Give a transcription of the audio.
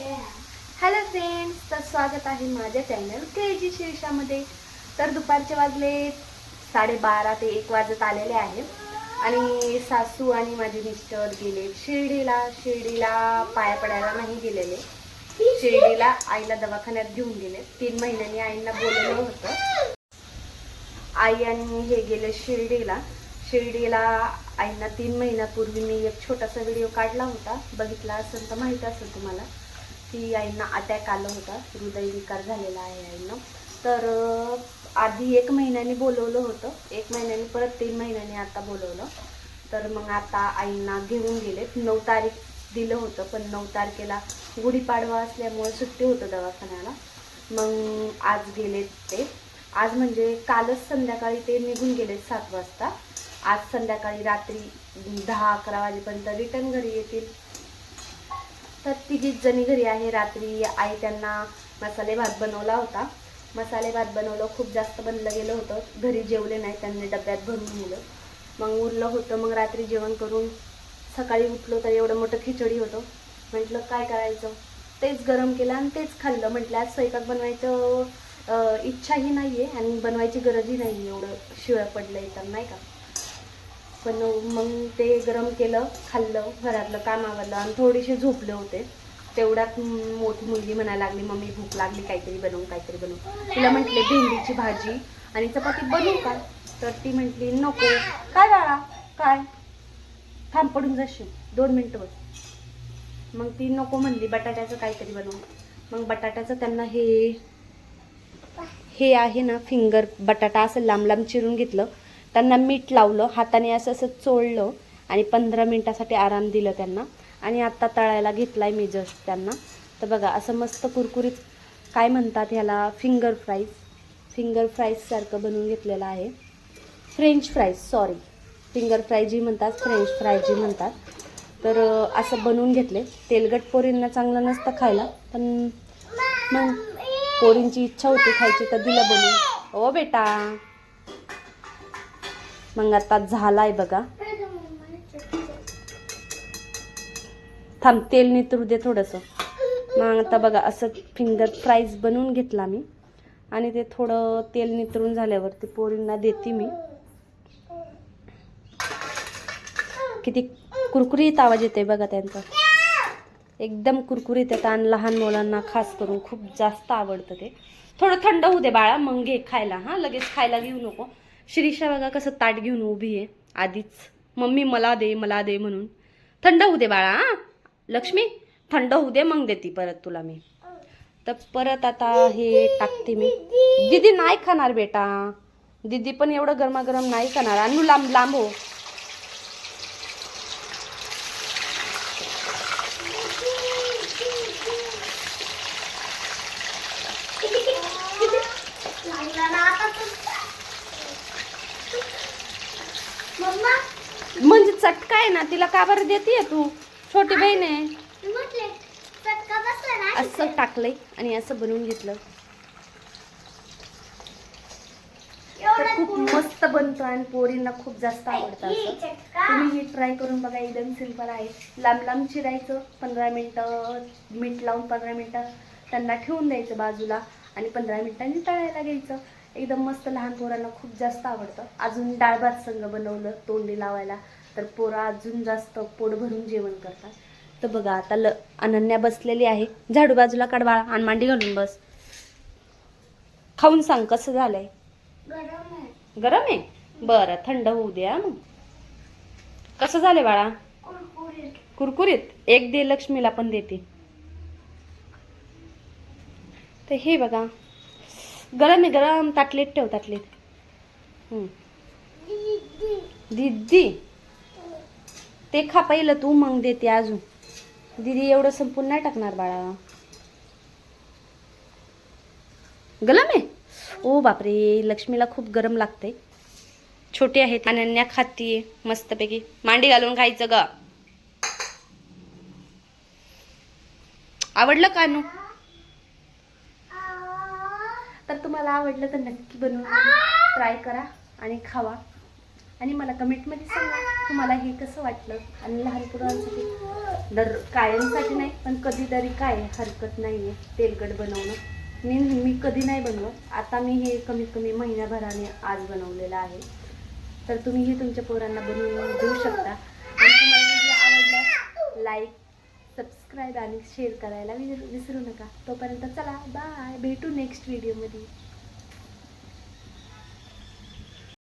Hello friends तर स्वागत आहे माझ्या चॅनल के जी शीर्षामध्ये तर दुपारचे वाजले साडेबारा ते एक वाजत आलेले आहेत आणि सासू आणि माझे मिस्टर गेले शिर्डीला. शिर्डीला पाया पडायला नाही गेलेले. शिर्डीला आईला दवाखान्यात घेऊन गेले. तीन महिन्यांनी आईंना बोलवलं होतं. आई आणि हे गेले शिर्डीला. शिर्डीला आईंना तीन महिन्यापूर्वी मी एक छोटासा व्हिडिओ काढला होता. बघितला असेल तर माहीत असेल तुम्हाला. की आईंना अटॅक आलं होता. हृदयविकार झालेला आहे आईंना. तर आधी एक महिन्याने बोलवलं होतं. एक महिन्याने परत तीन महिन्याने आता बोलवलं. तर मग आता आईंना घेऊन गेलेत नऊ तारीख दिलं होतं पण नऊ तारखेला गुढीपाडवा असल्यामुळे सुट्टी होतं दवाखान्याला. मग आज गेलेत ते. आज म्हणजे कालच संध्याकाळी ते निघून गेलेत सात वाजता. आज संध्याकाळी रात्री दहा अकरा वाजेपर्यंत रिटर्न घरी येतील. तर तिघीच जणी घरी आहे रात्री आई त्यांना मसाले भात बनवला होता. मसाले भात बनवलं खूप जास्त बनलं गेलं होतं. घरी जेवले नाही त्यांनी डब्यात भरून नेलं मग उरलं होतं मग रात्री जेवण करून सकाळी उठलो तर एवढं मोठं खिचडी होतं. म्हटलं काय करायचं? तेच गरम केलं आणि तेच खाल्लं. म्हटलं आज स्वयंपाक बनवायचं इच्छाही नाही आहे आणि बनवायची गरजही नाही आहे एवढं शिळं पडलं आहे तर नाही का? पण मग ते गरम केलं खाल्लं घरातलं काम आवडलं आणि थोडेसे झोपले होते. तेवढ्यात मोठी मुलगी म्हणायला लागली मम्मी भूक लागली काहीतरी बनवू काहीतरी बनवू. तिला म्हटले भेंडीची भाजी आणि चपाती बनवू का? तर ती म्हटली नको. काय बाळा? काय? थांब पडून जाशील. दोन मिनटं बस. मग ती नको म्हणली बटाट्याचं काहीतरी बनवू. मग बटाट्याचं त्यांना हे हे आहे ना फिंगर बटाटा असं लांब लांब चिरून घेतलं. त्यांना मीठ लावलं हाताने असं असं चोळलं आणि पंधरा मिनटासाठी आराम दिलं त्यांना. आणि आत्ता तळायला घेतलाय मी जस्ट त्यांना. तर बघा असं मस्त कुरकुरीत काय म्हणतात ह्याला फिंगर फ्राईज फिंगर फ्राईजसारखं बनवून घेतलेलं आहे. फ्रेंच फ्राईज सॉरी फिंगर फ्रायजी म्हणतात फ्रेंच फ्रायजी म्हणतात. तर असं बनवून घेतले. तेलगट पोरींना चांगलं नसतं खायला पण मग पोरींची इच्छा होती खायची तर दिलं बनवून. ओ बेटा. मग आता झालाय बघा. थांब तेल नितरू दे थोडंसं. मग आता बघा असं फिंगर फ्राईज बनवून घेतला मी. आणि ते थोडं तेल नितरून झाल्यावरती पोरींना देते मी. किती कुरकुरीत आवाज येते बघा त्यांचा. एकदम कुरकुरीत येतं आणि लहान मुलांना खास करून खूप जास्त आवडतं ते. थोडं थंड होऊ दे बाळा मग घे खायला. हां लगेच खायला घेऊ नको. शिरीषा बघा कसं ताट घेऊन उभी आहे. आधीच मम्मी मला दे मला दे म्हणून. थंड होऊ दे बाळा हां? लक्ष्मी थंड होऊ दे मग देते परत तुला मी. तर परत आता हे टाकते मी. दीदी नाही खाणार बेटा. दीदी पण एवढं गरमागरम नाही खाणार. आणि लांब लांब हो. म्हणजे चटका आहे ना तिला का बरं देते तू? छोटी बहीण आहे. असं टाकलंय आणि असं बनवून घेतलं. खूप मस्त बनतं आणि पोरींना खूप जास्त आवडतं असं. तुम्ही ही ट्राय करून बघा एकदम सिंपल आहे. लांब लांब चिरायचं पंधरा मिनटं मीठ लावून पंधरा मिनटं त्यांना ठेवून द्यायचं बाजूला आणि पंधरा मिनिटांनी तळायला घ्यायचं. एकदम मस्त लहान पोरांना खूप जास्त आवडतं. अजून डाळ भात संग बनवलं तोंडी लावायला. तर पोरं अजून जास्त पोट भरून जेवण करतात. तर बघा आता ल अनन्या बसलेली आहे. झाडू बाजूला काढवाळा आणि मांडी घालून बस. खाऊन सांग कसं झालंय? गरम आहे. बरं थंड होऊ द्या मग. कसं झालंय बाळा? कुरकुरीत? एक दे लक्ष्मीला पण देते. तर हे बघा गरम आहे गरम ताटलीत ठेव ताटलीत. दिदी दीदी. ते खा पहिलं तू मग देते अजून. दीदी एवढं संपून नाही टाकणार बाळा. गरम आहे? ओ बापरे लक्ष्मीला खूप गरम लागते छोटी आहेत अनन्या खातीये मस्तपैकी. मांडी घालून खायचं ग. आवडलं का नू तर तुम्हाला आवडलं तर नक्की बनवून ट्राय करा आणि खावा. आणि मला कमेंटमध्ये सांगा तुम्हाला हे कसं वाटलं? आणि लहान पोरांसाठी दर कायमसाठी नाही पण कधीतरी काय हरकत नाही आहे तेलकट बनवणं. मी मी कधी नाही बनवत. आता मी हे कमीत कमी महिन्याभराने आज बनवलेलं आहे. तर तुम्ही हे तुमच्या पोरांना बनवून देऊ शकता. आणि तुम्हाला व्हिडिओ आवडल्यास लाईक सबस्क्राईब आणि शेअर करायला विसरू विसरू नका. तोपर्यंत चला बाय भेटू नेक्स्ट व्हिडिओमध्ये